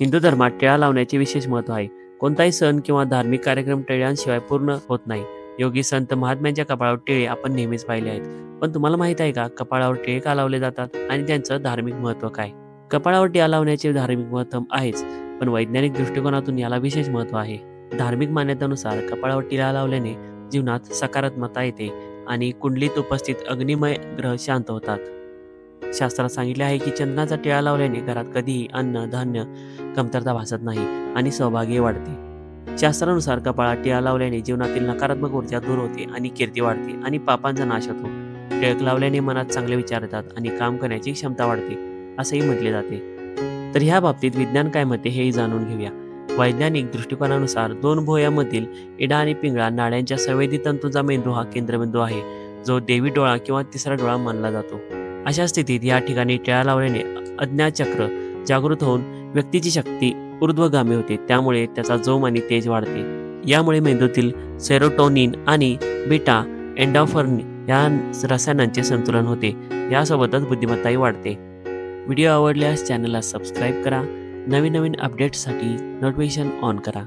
हिंदू धर्मात टिळा लावण्याचे विशेष महत्त्व आहे. कोणताही सण किंवा धार्मिक कार्यक्रम टिळ्यांशिवाय पूर्ण होत नाही. योगी संत महात्म्यांच्या कपाळावर टिळे आपण नेहमीच पाहिले आहेत. पण तुम्हाला माहीत आहे का कपाळावर टिळे का लावले जातात आणि त्यांचं धार्मिक महत्त्व काय? कपाळावर टिळा लावण्याचे धार्मिक महत्त्व आहेच पण वैज्ञानिक दृष्टिकोनातून याला विशेष महत्त्व आहे. धार्मिक मान्यतेनुसार कपाळावर टिळा लावल्याने जीवनात सकारात्मकता येते आणि कुंडलीत उपस्थित अग्निमय ग्रह शांत होतात. शास्त्रात सांगितले आहे की चंदनाचा टिळा लावल्याने घरात कधीही अन्न धान्य कमतरता भासत नाही आणि सहभागी वाढते. शास्त्रानुसार कपाळात टिळा लावल्याने जीवनातील नकारात्मक ऊर्जा दूर होते आणि कीर्ती वाढते आणि पापांचा नाश होतो. टिळक लावल्याने मनात चांगले विचार येतात आणि काम करण्याची क्षमता वाढते असेही म्हटले जाते. तर ह्या बाबतीत विज्ञान काय म्हणते हेही जाणून घेऊया. वैज्ञानिक दृष्टिकोनानुसार दोन भोयामधील इडा आणि पिंगळा नाड्यांच्या संवेदी तंतूंचा मेंदू हा केंद्रबिंदू आहे जो देवी डोळा किंवा तिसरा डोळा मानला जातो. अशा स्थितीत या ठिकाणी टिळा लावल्याने अज्ञाचक्र जागृत होऊन व्यक्तीची शक्ती ऊर्ध्वगामी होते. त्यामुळे त्याचा जोम आणि तेज वाढते. यामुळे मेंदूतील सेरोटोनिन आणि बीटा एन्डॉफर्न या रसायनांचे संतुलन होते. यासोबतच बुद्धिमत्ताही वाढते. व्हिडिओ आवडल्यास चॅनलला सबस्क्राईब करा. नवीन नवीन अपडेट्ससाठी नोटिफिकेशन ऑन करा.